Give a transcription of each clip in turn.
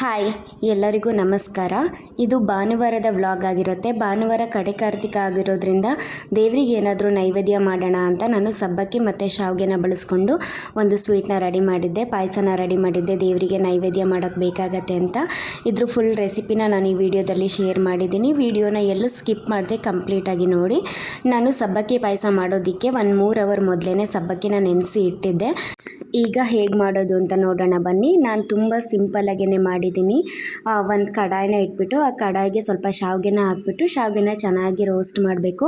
Hi, ಎಲ್ಲರಿಗೂ ನಮಸ್ಕಾರ. ಇದು ಭಾನುವಾರದ ವ್ಲಾಗ್ ಆಗಿರುತ್ತೆ. ಭಾನುವಾರ ಕಡೆ ಕಾರ್ತಿಕ ಆಗಿರೋದ್ರಿಂದ ದೇವರಿಗೆ ಏನಾದರೂ ನೈವೇದ್ಯ ಮಾಡೋಣ ಅಂತ ನಾನು ಸಬ್ಬಕ್ಕಿ ಮತ್ತು ಶಾವಿಗೆನ ಬಳಸ್ಕೊಂಡು ಒಂದು ಸ್ವೀಟ್ನ ರೆಡಿ ಮಾಡಿದ್ದೆ, ಪಾಯಸನ ರೆಡಿ ಮಾಡಿದ್ದೆ, ದೇವರಿಗೆ ನೈವೇದ್ಯ ಮಾಡೋಕ್ಕೆ ಬೇಕಾಗತ್ತೆ ಅಂತ. ಇದ್ರ ಫುಲ್ ರೆಸಿಪಿನ ನಾನು ಈ ವಿಡಿಯೋದಲ್ಲಿ ಶೇರ್ ಮಾಡಿದ್ದೀನಿ. ವಿಡಿಯೋನ ಎಲ್ಲೂ ಸ್ಕಿಪ್ ಮಾಡದೆ ಕಂಪ್ಲೀಟಾಗಿ ನೋಡಿ. ನಾನು ಸಬ್ಬಕ್ಕಿ ಪಾಯಸ ಮಾಡೋದಕ್ಕೆ ಒಂದು ಮೂರು ಅವರ್ ಮೊದಲೇ ಸಬ್ಬಕ್ಕಿನ ನೆನೆಸಿ ಇಟ್ಟಿದ್ದೆ. ಈಗ ಹೇಗೆ ಮಾಡೋದು ಅಂತ ನೋಡೋಣ ಬನ್ನಿ. ನಾನು ತುಂಬ ಸಿಂಪಲ್ಲಾಗೇ ಮಾಡಿದ್ದೀನಿ. ಒಂದು ಕಡಾಯಿನ ಇಟ್ಬಿಟ್ಟು ಆ ಕಡಾಯಿಗೆ ಸ್ವಲ್ಪ ಶಾವಿಗೆನ ಹಾಕ್ಬಿಟ್ಟು ಶಾವಿಗೆನ ಚೆನ್ನಾಗಿ ರೋಸ್ಟ್ ಮಾಡಬೇಕು.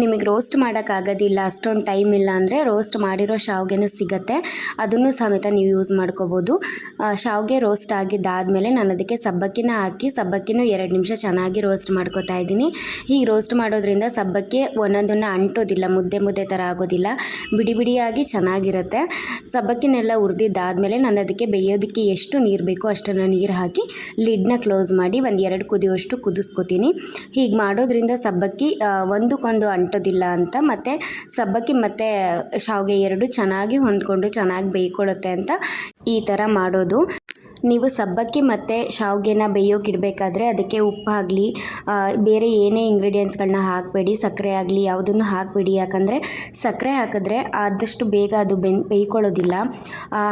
ನಿಮಗೆ ರೋಸ್ಟ್ ಮಾಡೋಕ್ಕಾಗೋದಿಲ್ಲ, ಅಷ್ಟೊಂದು ಟೈಮ್ ಇಲ್ಲ ಅಂದರೆ ರೋಸ್ಟ್ ಮಾಡಿರೋ ಶಾವಿಗೆನೂ ಸಿಗುತ್ತೆ. ಅದನ್ನು ಸಮೇತ ನೀವು ಯೂಸ್ ಮಾಡ್ಕೋಬೋದು. ಶಾವಿಗೆ ರೋಸ್ಟ್ ಆಗಿದ್ದಾದಮೇಲೆ ನಾನು ಅದಕ್ಕೆ ಸಬ್ಬಕ್ಕಿನ ಹಾಕಿ, ಸಬ್ಬಕ್ಕಿನೂ ಎರಡು ನಿಮಿಷ ಚೆನ್ನಾಗಿ ರೋಸ್ಟ್ ಮಾಡ್ಕೋತಾ ಇದ್ದೀನಿ. ಹೀಗೆ ರೋಸ್ಟ್ ಮಾಡೋದ್ರಿಂದ ಸಬ್ಬಕ್ಕಿ ಒಂದೊಂದನ್ನು ಅಂಟೋದಿಲ್ಲ, ಮುದ್ದೆ ಮುದ್ದೆ ಥರ ಆಗೋದಿಲ್ಲ. ಬಿಡಿ ಬಿಡಿಯಾಗಿ ಚೆನ್ನಾಗಿರುತ್ತೆ. ಸಬ್ಬಕ್ಕಿನೆಲ್ಲ ಹುರಿದಿದ್ದಾದಮೇಲೆ ನಾನು ಅದಕ್ಕೆ ಬೇಯೋದಕ್ಕೆ ಎಷ್ಟು ನೀರು ಬೇಕೋ ಅಷ್ಟನ್ನು ನೀರು ಹಾಕಿ ಲಿಡ್ನ ಕ್ಲೋಸ್ ಮಾಡಿ ಒಂದು ಎರಡು ಕುದಿಯುವಷ್ಟು ಕುದಿಸ್ಕೊತೀನಿ. ಹೀಗೆ ಮಾಡೋದ್ರಿಂದ ಸಬ್ಬಕ್ಕಿ ಒಂದಕ್ಕೊಂದು ಅಂಟೋದಿಲ್ಲ ಅಂತ ಮತ್ತು ಸಬ್ಬಕ್ಕಿ ಮತ್ತು ಶಾವಿಗೆ ಎರಡು ಚೆನ್ನಾಗಿ ಹೊಂದ್ಕೊಂಡು ಚೆನ್ನಾಗಿ ಬೇಯ್ಕೊಳ್ಳುತ್ತೆ ಅಂತ ಈ ಥರ ಮಾಡೋದು. ನೀವು ಸಬ್ಬಕ್ಕಿ ಮತ್ತು ಶಾವಿಗೆನ ಬೇಯೋಕೆ ಇಡಬೇಕಾದ್ರೆ ಅದಕ್ಕೆ ಉಪ್ಪಾಗಲಿ ಬೇರೆ ಏನೇ ಇಂಗ್ರೀಡಿಯೆಂಟ್ಸ್ಗಳನ್ನ ಹಾಕಬೇಡಿ, ಸಕ್ಕರೆ ಆಗಲಿ ಯಾವುದನ್ನು ಹಾಕಬೇಡಿ. ಯಾಕಂದರೆ ಸಕ್ಕರೆ ಹಾಕಿದ್ರೆ ಆದಷ್ಟು ಬೇಗ ಅದು ಬೆನ್, ಬೇಯ್ಕೊಳ್ಳೋದಿಲ್ಲ.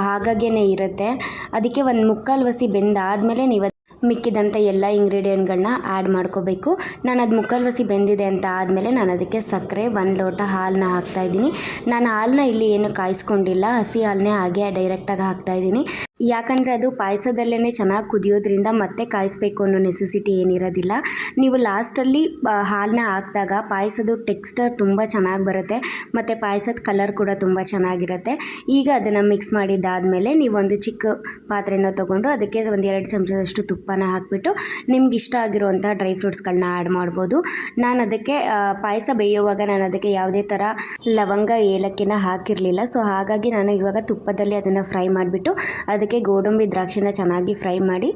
ಹಾಗಾಗೇ ಇರುತ್ತೆ. ಅದಕ್ಕೆ ಒಂದು ಮುಕ್ಕಾಲು ವಸಿ ಬೆಂದಾದಮೇಲೆ ನೀವು ಮಿಕ್ಕಿದಂಥ ಎಲ್ಲ ಇಂಗ್ರೀಡಿಯೆಂಟ್ಗಳನ್ನ ಆ್ಯಡ್ ಮಾಡ್ಕೋಬೇಕು. ನಾನು ಅದು ಮುಕ್ಕಲ್ವಸಿ ಬೆಂದಿದೆ ಅಂತ ಆದಮೇಲೆ ನಾನು ಅದಕ್ಕೆ ಸಕ್ಕರೆ, ಒಂದು ಲೋಟ ಹಾಲನ್ನ ಹಾಕ್ತಾಯಿದ್ದೀನಿ ನಾನು ಹಾಲನ್ನ ಇಲ್ಲಿ ಏನು ಕಾಯಿಸ್ಕೊಂಡಿಲ್ಲ. ಹಸಿ ಹಾಲನ್ನೇ ಹಾಗೆ ಡೈರೆಕ್ಟಾಗಿ ಹಾಕ್ತಾಯಿದ್ದೀನಿ ಯಾಕಂದರೆ ಅದು ಪಾಯಸದಲ್ಲೇ ಚೆನ್ನಾಗಿ ಕುದಿಯೋದ್ರಿಂದ ಮತ್ತೆ ಕಾಯಿಸ್ಬೇಕು ಅನ್ನೋ ನೆಸೆಸಿಟಿ ಏನಿರೋದಿಲ್ಲ. ನೀವು ಲಾಸ್ಟಲ್ಲಿ ಹಾಲನ್ನ ಹಾಕಿದಾಗ ಪಾಯಸದ ಟೆಕ್ಸ್ಟರ್ ತುಂಬ ಚೆನ್ನಾಗಿ ಬರುತ್ತೆ, ಮತ್ತು ಪಾಯಸದ ಕಲರ್ ಕೂಡ ತುಂಬ ಚೆನ್ನಾಗಿರುತ್ತೆ. ಈಗ ಅದನ್ನು ಮಿಕ್ಸ್ ಮಾಡಿದ್ದಾದಮೇಲೆ ನೀವೊಂದು ಚಿಕ್ಕ ಪಾತ್ರೆನ ತೊಗೊಂಡು ಅದಕ್ಕೆ ಒಂದು ಎರಡು ಚಮಚದಷ್ಟು ತುಪ್ಪನ ಹಾಕಿಬಿಟ್ಟು ನಿಮ್ಗೆ ಇಷ್ಟ ಆಗಿರುವಂಥ ಡ್ರೈ ಫ್ರೂಟ್ಸ್ಗಳನ್ನ ಆ್ಯಡ್ ಮಾಡ್ಬೋದು. ನಾನು ಅದಕ್ಕೆ ಪಾಯಸ ಬೇಯುವಾಗ ನಾನು ಅದಕ್ಕೆ ಯಾವುದೇ ಥರ ಲವಂಗ, ಏಲಕ್ಕಿನ ಹಾಕಿರಲಿಲ್ಲ. ಸೊ ಹಾಗಾಗಿ ನಾನು ಇವಾಗ ತುಪ್ಪದಲ್ಲಿ ಅದನ್ನು ಫ್ರೈ ಮಾಡಿಬಿಟ್ಟು ಅದಕ್ಕೆ ಗೋಡಂಬಿ ದ್ರಾಕ್ಷಿನ ಚೆನ್ನಾಗಿ ಫ್ರೈ ಮಾಡಿ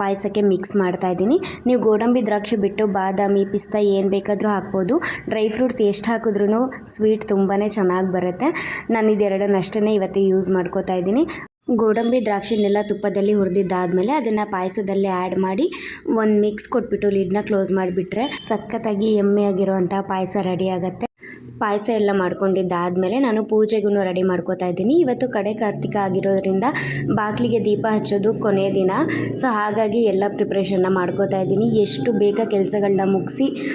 ಪಾಯಸಕ್ಕೆ ಮಿಕ್ಸ್ ಮಾಡ್ತಾ ಇದ್ದೀನಿ. ನೀವು ಗೋಡಂಬಿ ದ್ರಾಕ್ಷಿ ಬಿಟ್ಟು ಬಾದಾಮಿ, ಪಿಸ್ತಾ ಏನು ಬೇಕಾದರೂ ಹಾಕ್ಬೋದು. ಡ್ರೈ ಫ್ರೂಟ್ಸ್ ಎಷ್ಟು ಹಾಕಿದ್ರೂ ಸ್ವೀಟ್ ತುಂಬಾ ಚೆನ್ನಾಗಿ ಬರುತ್ತೆ. ನಾನು ಇದೆರಡನ್ನಷ್ಟೇ ಇವತ್ತು ಯೂಸ್ ಮಾಡ್ಕೋತಾ ಇದ್ದೀನಿ. ಗೋಡಂಬಿ ದ್ರಾಕ್ಷಿನೆಲ್ಲ ತುಪ್ಪದಲ್ಲಿ ಹುರಿದಿದ್ದಾದಮೇಲೆ ಅದನ್ನು ಪಾಯಸದಲ್ಲಿ ಆ್ಯಡ್ ಮಾಡಿ, ಒಂದು ಮಿಕ್ಸ್ ಕೊಟ್ಬಿಟ್ಟು ಲಿಡ್ನ ಕ್ಲೋಸ್ ಮಾಡಿಬಿಟ್ರೆ ಸಖತ್ತಾಗಿ ಎಮ್ಮೆಯಾಗಿರುವಂಥ ಪಾಯಸ ರೆಡಿ ಆಗುತ್ತೆ. ಪಾಯಸ ಎಲ್ಲ ಮಾಡ್ಕೊಂಡಿದ್ದಾದಮೇಲೆ ನಾನು ಪೂಜೆಗೂ ರೆಡಿ ಮಾಡ್ಕೋತಾ ಇದ್ದೀನಿ. ಇವತ್ತು ಕಡೆ ಕಾರ್ತಿಕ ಆಗಿರೋದ್ರಿಂದ ಬಾಗಿಲಿಗೆ ದೀಪ ಹಚ್ಚೋದು ಕೊನೆಯ ದಿನ. ಸೊ, ಹಾಗಾಗಿ ಎಲ್ಲ ಪ್ರಿಪ್ರೇಷನ್ನ ಮಾಡ್ಕೋತಾ ಇದ್ದೀನಿ. ಎಷ್ಟು ಬೇಗ ಕೆಲಸಗಳನ್ನ ಮುಗಿಸಿ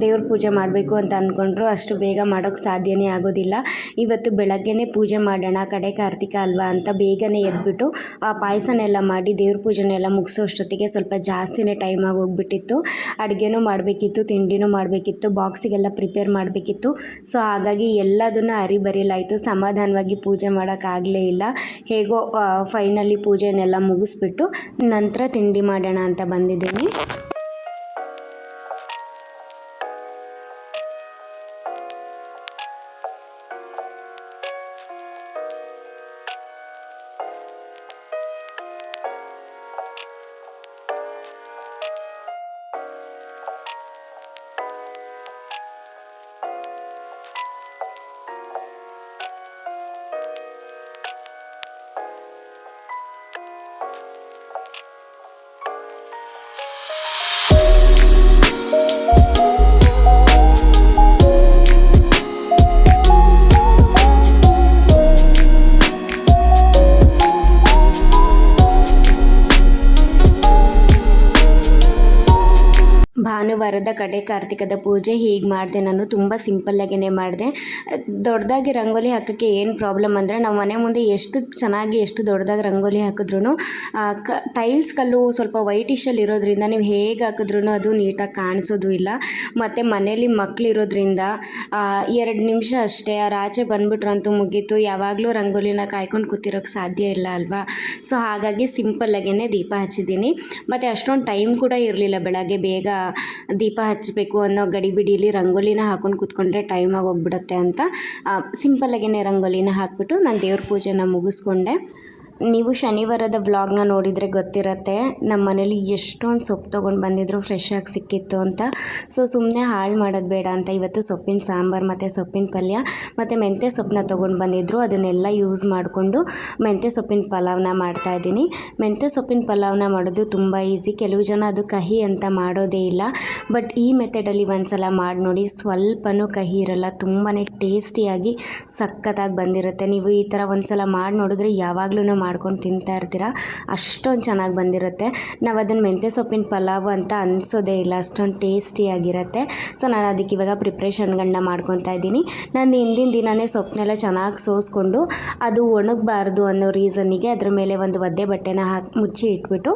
ದೇವ್ರ ಪೂಜೆ ಮಾಡಬೇಕು ಅಂತ ಅಂದ್ಕೊಂಡ್ರು ಅಷ್ಟು ಬೇಗ ಮಾಡೋಕ್ಕೆ ಸಾಧ್ಯನೇ ಆಗೋದಿಲ್ಲ. ಇವತ್ತು ಬೆಳಗ್ಗೆನೇ ಪೂಜೆ ಮಾಡೋಣ, ಕಡೆ ಕಾರ್ತಿಕ ಅಲ್ವಾ ಅಂತ ಬೇಗನೆ ಎದ್ಬಿಟ್ಟು, ಆ, ಪಾಯಸನೆಲ್ಲ ಮಾಡಿ ದೇವ್ರ ಪೂಜೆನೆಲ್ಲ ಮುಗಿಸೋಷ್ಟೊತ್ತಿಗೆ ಸ್ವಲ್ಪ ಜಾಸ್ತಿನೇ ಟೈಮ್ ಆಗಿ ಹೋಗ್ಬಿಟ್ಟಿತ್ತು. ಅಡುಗೆನೂ ಮಾಡಬೇಕಿತ್ತು, ತಿಂಡಿನೂ ಮಾಡಬೇಕಿತ್ತು ಬಾಕ್ಸಿಗೆಲ್ಲ ಪ್ರಿಪೇರ್ ಮಾಡಬೇಕಿತ್ತು. ಸೊ ಹಾಗಾಗಿ ಎಲ್ಲದನ್ನು ಅರಿಬರಿಲಾಯಿತು. ಸಮಾಧಾನವಾಗಿ ಪೂಜೆ ಮಾಡೋಕ್ಕಾಗಲೇ ಇಲ್ಲ. ಹೇಗೋ ಫೈನಲಿ ಪೂಜೆನೆಲ್ಲ ಮುಗಿಸ್ಬಿಟ್ಟು ನಂತರ ತಿಂಡಿ ಮಾಡೋಣ ಅಂತ ಬಂದಿದ್ದೀನಿ. ಭಾನುವಾರದ ಕಡೆ ಕಾರ್ತಿಕದ ಪೂಜೆ ಹೀಗೆ ಮಾಡಿದೆ. ನಾನು ತುಂಬ ಸಿಂಪಲ್ಲಾಗೇ ಮಾಡಿದೆ. ದೊಡ್ಡದಾಗಿ ರಂಗೋಲಿ ಹಾಕೋಕ್ಕೆ ಏನು ಪ್ರಾಬ್ಲಮ್ ಅಂದರೆ ನಾವು ಮನೆ ಮುಂದೆ ಎಷ್ಟು ಚೆನ್ನಾಗಿ ಎಷ್ಟು ದೊಡ್ಡದಾಗಿ ರಂಗೋಲಿ ಹಾಕಿದ್ರೂ ಕ ಟೈಲ್ಸ್ ಕಲ್ಲು ಸ್ವಲ್ಪ ವೈಟಿಶಲ್ಲಿ ಇರೋದ್ರಿಂದ ನೀವು ಹೇಗೆ ಹಾಕಿದ್ರೂ ಅದು ನೀಟಾಗಿ ಕಾಣಿಸೋದು ಇಲ್ಲ. ಮತ್ತು ಮನೇಲಿ ಮಕ್ಕಳಿರೋದ್ರಿಂದ ಎರಡು ನಿಮಿಷ ಅಷ್ಟೇ, ಅವ್ರು ಆಚೆ ಬಂದುಬಿಟ್ರು ಅಂತೂ ಮುಗೀತು. ಯಾವಾಗಲೂ ರಂಗೋಲಿನ ಕಾಯ್ಕೊಂಡು ಕೂತಿರೋಕ್ಕೆ ಸಾಧ್ಯ ಇಲ್ಲ ಅಲ್ವಾ? ಸೊ ಹಾಗಾಗಿ ಸಿಂಪಲ್ಲಾಗೇ ದೀಪ ಹಚ್ಚಿದ್ದೀನಿ. ಮತ್ತು ಅಷ್ಟೊಂದು ಟೈಮ್ ಕೂಡ ಇರಲಿಲ್ಲ ಬೆಳಗ್ಗೆ ಬೇಗ. ದೀಪ ಹಚ್ಚಬೇಕು ಅನ್ನೋ ಗಡಿಬಿಡಿಲಿ ರಂಗೋಲಿನ ಹಾಕೊಂಡು ಕೂತ್ಕೊಂಡ್ರೆ ಟೈಮ್ ಆಗಿ ಹೋಗ್ಬಿಡುತ್ತೆ ಅಂತ ಸಿಂಪಲ್ಲಾಗೇ ರಂಗೋಲಿನ ಹಾಕಿಬಿಟ್ಟು ನಾನು ದೇವ್ರ ಪೂಜೆನ ಮುಗಿಸ್ಕೊಂಡೆ. ನೀವು ಶನಿವಾರದ ವ್ಲಾಗ್ನ ನೋಡಿದರೆ ಗೊತ್ತಿರತ್ತೆ, ನಮ್ಮ ಮನೇಲಿ ಎಷ್ಟೊಂದು ಸೊಪ್ಪು ತೊಗೊಂಡು ಬಂದಿದ್ರು ಫ್ರೆಶ್ ಆಗಿ ಸಿಕ್ಕಿತ್ತು ಅಂತ. ಸೊ ಸುಮ್ಮನೆ ಹಾಳು ಮಾಡೋದು ಬೇಡ ಅಂತ ಇವತ್ತು ಸೊಪ್ಪಿನ ಸಾಂಬಾರು ಮತ್ತು ಸೊಪ್ಪಿನ ಪಲ್ಯ ಮತ್ತು ಮೆಂತ್ಯ ಸೊಪ್ಪನ್ನ ತೊಗೊಂಡು ಬಂದಿದ್ರು. ಅದನ್ನೆಲ್ಲ ಯೂಸ್ ಮಾಡಿಕೊಂಡು ಮೆಂತ್ಯ ಸೊಪ್ಪಿನ ಪಲಾವ್ನ ಮಾಡ್ತಾಯಿದ್ದೀನಿ ಮೆಂತ್ಯ ಸೊಪ್ಪಿನ ಪಲಾವ್ನ ಮಾಡೋದು ತುಂಬ ಈಸಿ ಕೆಲವು ಜನ ಅದು ಕಹಿ ಅಂತ ಮಾಡೋದೇ ಇಲ್ಲ. ಬಟ್ ಈ ಮೆಥಡಲ್ಲಿ ಒಂದ್ಸಲ ಮಾಡಿ ನೋಡಿ, ಸ್ವಲ್ಪನೂ ಕಹಿ ಇರಲ್ಲ ತುಂಬಾ ಟೇಸ್ಟಿಯಾಗಿ ಸಖತ್ತಾಗಿ ಬಂದಿರುತ್ತೆ. ನೀವು ಈ ಥರ ಒಂದ್ಸಲ ಮಾಡಿ ನೋಡಿದ್ರೆ ಯಾವಾಗಲೂ ಮಾಡ್ಕೊಂಡು ತಿಂತಾ ಇರ್ತೀರ, ಅಷ್ಟೊಂದು ಚೆನ್ನಾಗಿ ಬಂದಿರುತ್ತೆ. ನಾವು ಅದನ್ನು ಮೆಂತ್ಯ ಸೊಪ್ಪಿನ ಪಲಾವ್ ಅಂತ ಅನಿಸೋದೇ ಇಲ್ಲ, ಅಷ್ಟೊಂದು ಟೇಸ್ಟಿಯಾಗಿರುತ್ತೆ ಸೊ ನಾನು ಅದಕ್ಕೆ ಇವಾಗ ಪ್ರಿಪ್ರೇಷನ್ಗಳನ್ನ ಮಾಡ್ಕೊತಾ ಇದ್ದೀನಿ. ನಾನು ಹಿಂದಿನ ದಿನವೇ ಸೊಪ್ಪನ್ನೆಲ್ಲ ಚೆನ್ನಾಗಿ ಸೋಸ್ಕೊಂಡು, ಅದು ಒಣಗಬಾರ್ದು ಅನ್ನೋ ರೀಸನ್ನಿಗೆ ಅದ್ರ ಮೇಲೆ ಒಂದು ಒದ್ದೆ ಬಟ್ಟೆನ ಹಾಕಿ, ಮುಚ್ಚಿ ಇಟ್ಬಿಟ್ಟು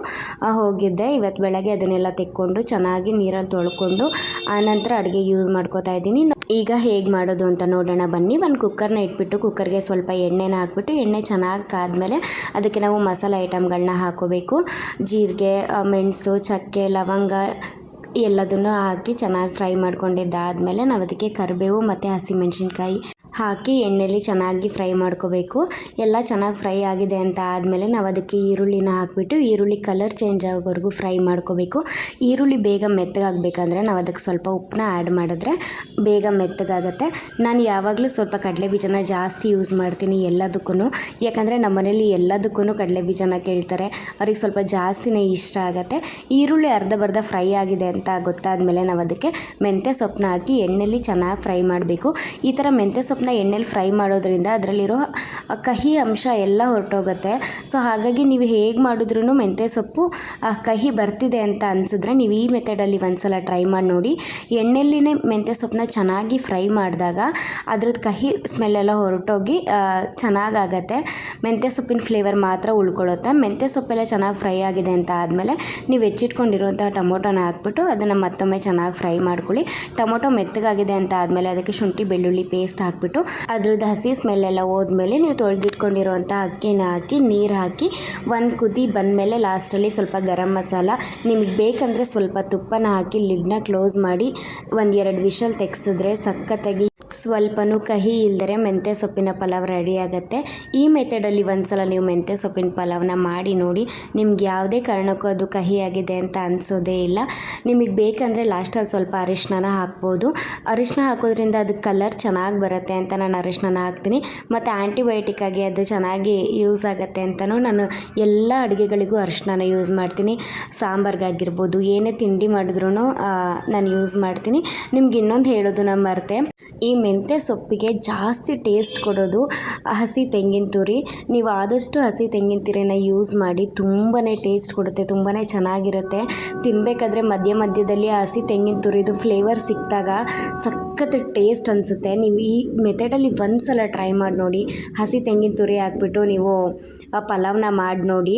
ಹೋಗಿದ್ದೆ. ಇವತ್ತು ಬೆಳಗ್ಗೆ ಅದನ್ನೆಲ್ಲ ತೆಕ್ಕೊಂಡು ಚೆನ್ನಾಗಿ ನೀರಲ್ಲಿ ತೊಳ್ಕೊಂಡು ಆನಂತರ ಅಡುಗೆ ಯೂಸ್ ಮಾಡ್ಕೋತಾ ಇದ್ದೀನಿ. ಈಗ ಹೇಗೆ ಮಾಡೋದು ಅಂತ ನೋಡೋಣ ಬನ್ನಿ. ಒಂದು ಕುಕ್ಕರ್ನ ಇಟ್ಬಿಟ್ಟು ಕುಕ್ಕರ್ಗೆ ಸ್ವಲ್ಪ ಎಣ್ಣೆನ ಹಾಕ್ಬಿಟ್ಟು, ಎಣ್ಣೆ ಚೆನ್ನಾಗಿ ಕಾದ್ಮೇಲೆ ಅದಕ್ಕೆ ನಾವು ಮಸಾಲೆ ಐಟಮ್ಗಳನ್ನ ಹಾಕೋಬೇಕು. ಜೀರಿಗೆ ಮೆಣಸು ಚಕ್ಕೆ ಲವಂಗ ಎಲ್ಲದನ್ನು ಹಾಕಿ ಚೆನ್ನಾಗಿ ಫ್ರೈ ಮಾಡ್ಕೊಂಡಿದ್ದಾದಮೇಲೆ ನಾವು ಅದಕ್ಕೆ ಕರಿಬೇವು ಮತ್ತು ಹಸಿಮೆಣ್ಸಿನ್ಕಾಯಿ ಹಾಕಿ ಎಣ್ಣೆಲಿ ಚೆನ್ನಾಗಿ ಫ್ರೈ ಮಾಡ್ಕೋಬೇಕು. ಎಲ್ಲ ಚೆನ್ನಾಗಿ ಫ್ರೈ ಆಗಿದೆ ಅಂತ ಆದಮೇಲೆ ನಾವು ಅದಕ್ಕೆ ಈರುಳ್ಳಿನ ಹಾಕ್ಬಿಟ್ಟು ಈರುಳ್ಳಿ ಕಲರ್ ಚೇಂಜ್ ಆಗೋವರೆಗೂ ಫ್ರೈ ಮಾಡ್ಕೋಬೇಕು. ಈರುಳ್ಳಿ ಬೇಗ ಮೆತ್ತಗಾಗಬೇಕಂದ್ರೆ ನಾವು ಅದಕ್ಕೆ ಸ್ವಲ್ಪ ಉಪ್ಪನ್ನ ಆ್ಯಡ್ ಮಾಡಿದ್ರೆ ಬೇಗ ಮೆತ್ತಗಾಗತ್ತೆ. ನಾನು ಯಾವಾಗಲೂ ಸ್ವಲ್ಪ ಕಡಲೆ ಬೀಜನ ಜಾಸ್ತಿ ಯೂಸ್ ಮಾಡ್ತೀನಿ ಎಲ್ಲದಕ್ಕೂ ಯಾಕಂದರೆ ನಮ್ಮ ಮನೇಲಿ ಎಲ್ಲದಕ್ಕೂ ಕಡಲೆ ಬೀಜನ ಕೇಳ್ತಾರೆ. ಅವ್ರಿಗೆ ಸ್ವಲ್ಪ ಜಾಸ್ತಿನೇ ಇಷ್ಟ ಆಗುತ್ತೆ. ಈರುಳ್ಳಿ ಅರ್ಧ ಬರ್ಧ ಫ್ರೈ ಆಗಿದೆ ಅಂತ ಗೊತ್ತಾದಮೇಲೆ ನಾವು ಅದಕ್ಕೆ ಮೆಂತ್ಯ ಸೊಪ್ಪನ್ನ ಹಾಕಿ ಎಣ್ಣೆಲಿ ಚೆನ್ನಾಗಿ ಫ್ರೈ ಮಾಡಬೇಕು. ಈ ಥರ ಮೆಂತ್ಯ ಸೊಪ್ಪನ್ನ ಎಣ್ಣೆಲಿ ಫ್ರೈ ಮಾಡೋದ್ರಿಂದ ಅದರಲ್ಲಿರೋ ಕಹಿ ಅಂಶ ಎಲ್ಲ ಹೊರಟೋಗುತ್ತೆ. ಸೊ ಹಾಗಾಗಿ ನೀವು ಹೇಗೆ ಮಾಡಿದ್ರೂ ಮೆಂತ್ಯ ಸೊಪ್ಪು ಕಹಿ ಬರ್ತಿದೆ ಅಂತ ಅನಿಸಿದ್ರೆ ನೀವು ಈ ಮೆಥಡಲ್ಲಿ ಒಂದ್ಸಲ ಟ್ರೈ ಮಾಡಿ ನೋಡಿ. ಎಣ್ಣೆಲಿನೇ ಮೆಂತ್ಯ ಸೊಪ್ಪನ್ನ ಚೆನ್ನಾಗಿ ಫ್ರೈ ಮಾಡಿದಾಗ ಅದ್ರದ್ದು ಕಹಿ ಸ್ಮೆಲ್ಲೆಲ್ಲ ಹೊರಟೋಗಿ ಚೆನ್ನಾಗಾಗತ್ತೆ ಮೆಂತ್ಯ ಸೊಪ್ಪಿನ ಫ್ಲೇವರ್ ಮಾತ್ರ ಉಳ್ಕೊಳ್ಳುತ್ತೆ ಮೆಂತ್ಯ ಸೊಪ್ಪೆಲ್ಲ ಚೆನ್ನಾಗಿ ಫ್ರೈ ಆಗಿದೆ ಅಂತ ಆದಮೇಲೆ ನೀವು ಹೆಚ್ಚಿಟ್ಕೊಂಡಿರುವಂತಹ ಟೊಮೊಟೊನ ಹಾಕ್ಬಿಟ್ಟು ಅದನ್ನು ಮತ್ತೊಮ್ಮೆ ಚೆನ್ನಾಗಿ ಫ್ರೈ ಮಾಡ್ಕೊಳ್ಳಿ. ಟೊಮೊಟೊ ಮೆತ್ತಗಾಗಿದೆ ಅಂತ ಆದಮೇಲೆ ಅದಕ್ಕೆ ಶುಂಠಿ, ಬೆಳ್ಳುಳ್ಳಿ ಪೇಸ್ಟ್ ಹಾಕಿಬಿಟ್ಟು ಅದ್ರದ್ದು ಹಸಿ ಸ್ಮೆಲ್ ಎಲ್ಲ ಹೋದ್ಮೇಲೆ ನೀವು ತೊಳೆದಿಟ್ಕೊಂಡಿರುವಂಥ ಅಕ್ಕಿನ ಹಾಕಿ, ನೀರು ಹಾಕಿ, ಒಂದು ಕುದಿ ಬಂದಮೇಲೆ ಲಾಸ್ಟಲ್ಲಿ ಸ್ವಲ್ಪ ಗರಂ ಮಸಾಲ, ನಿಮಗೆ ಬೇಕಂದರೆ ಸ್ವಲ್ಪ ತುಪ್ಪನ ಹಾಕಿ ಲಿಡ್ನ ಕ್ಲೋಸ್ ಮಾಡಿ ಒಂದು ಎರಡು ವಿಷಲ್ ತೆಗ್ಸಿದ್ರೆ ಸಖತ್ತಾಗಿ ಸ್ವಲ್ಪನೂ ಕಹಿ ಇಲ್ಲದೆ ಮೆಂತ್ಯ ಸೊಪ್ಪಿನ ಪಲಾವ್ ರೆಡಿ ಆಗುತ್ತೆ. ಈ ಮೆಥಡಲ್ಲಿ ಒಂದ್ಸಲ ನೀವು ಮೆಂತ್ಯ ಸೊಪ್ಪಿನ ಪಲಾವ್ನ ಮಾಡಿ ನೋಡಿ, ನಿಮ್ಗೆ ಯಾವುದೇ ಕಾರಣಕ್ಕೂ ಅದು ಕಹಿಯಾಗಿದೆ ಅಂತ ಅನಿಸೋದೇ ಇಲ್ಲ. ನಿಮಗೆ ಬೇಕಂದರೆ ಲಾಸ್ಟಲ್ಲಿ ಸ್ವಲ್ಪ ಅರಿಶಿನ ಹಾಕ್ಬೋದು. ಅರಿಶಿನ ಹಾಕೋದ್ರಿಂದ ಅದು ಕಲರ್ ಚೆನ್ನಾಗಿ ಬರುತ್ತೆ ಅಂತ ನಾನು ಅರಿಶಿನ ಹಾಕ್ತೀನಿ. ಮತ್ತು ಆ್ಯಂಟಿಬಯೋಟಿಕ್ ಆಗಿ ಅದು ಚೆನ್ನಾಗಿ ಯೂಸ್ ಆಗುತ್ತೆ ಅಂತಲೂ ನಾನು ಎಲ್ಲ ಅಡುಗೆಗಳಿಗೂ ಅರಿಶಿನ ಯೂಸ್ ಮಾಡ್ತೀನಿ. ಸಾಂಬಾರ್ಗಾಗಿರ್ಬೋದು, ಏನೇ ತಿಂಡಿ ಮಾಡಿದ್ರೂ ನಾನು ಯೂಸ್ ಮಾಡ್ತೀನಿ. ನಿಮ್ಗೆ ಇನ್ನೊಂದು ಹೇಳೋದು ನಮ್ಮ ಮರೆತೆ. ಈ ಮೆಂತ್ಯ ಸೊಪ್ಪಿಗೆ ಜಾಸ್ತಿ ಟೇಸ್ಟ್ ಕೊಡೋದು ಹಸಿ ತೆಂಗಿನ ತುರಿ. ನೀವು ಆದಷ್ಟು ಹಸಿ ತೆಂಗಿನ ತುರಿನ ಯೂಸ್ ಮಾಡಿ ತುಂಬಾ ಟೇಸ್ಟ್ ಕೊಡುತ್ತೆ ತುಂಬಾ ಚೆನ್ನಾಗಿರುತ್ತೆ. ತಿನ್ನಬೇಕಾದ್ರೆ ಮಧ್ಯ ಮಧ್ಯದಲ್ಲಿ ಹಸಿ ತೆಂಗಿನ ತುರಿದು ಫ್ಲೇವರ್ ಸಿಕ್ಕಿದಾಗ ಸಖತ್ ಟೇಸ್ಟ್ ಅನಿಸುತ್ತೆ. ನೀವು ಈ ಮೆಥಡಲ್ಲಿ ಒಂದು ಸಲ ಟ್ರೈ ಮಾಡಿ ನೋಡಿ. ಹಸಿ ತೆಂಗಿನ ತುರಿ ಹಾಕ್ಬಿಟ್ಟು ನೀವು ಪಲಾವ್ನ ಮಾಡಿ ನೋಡಿ.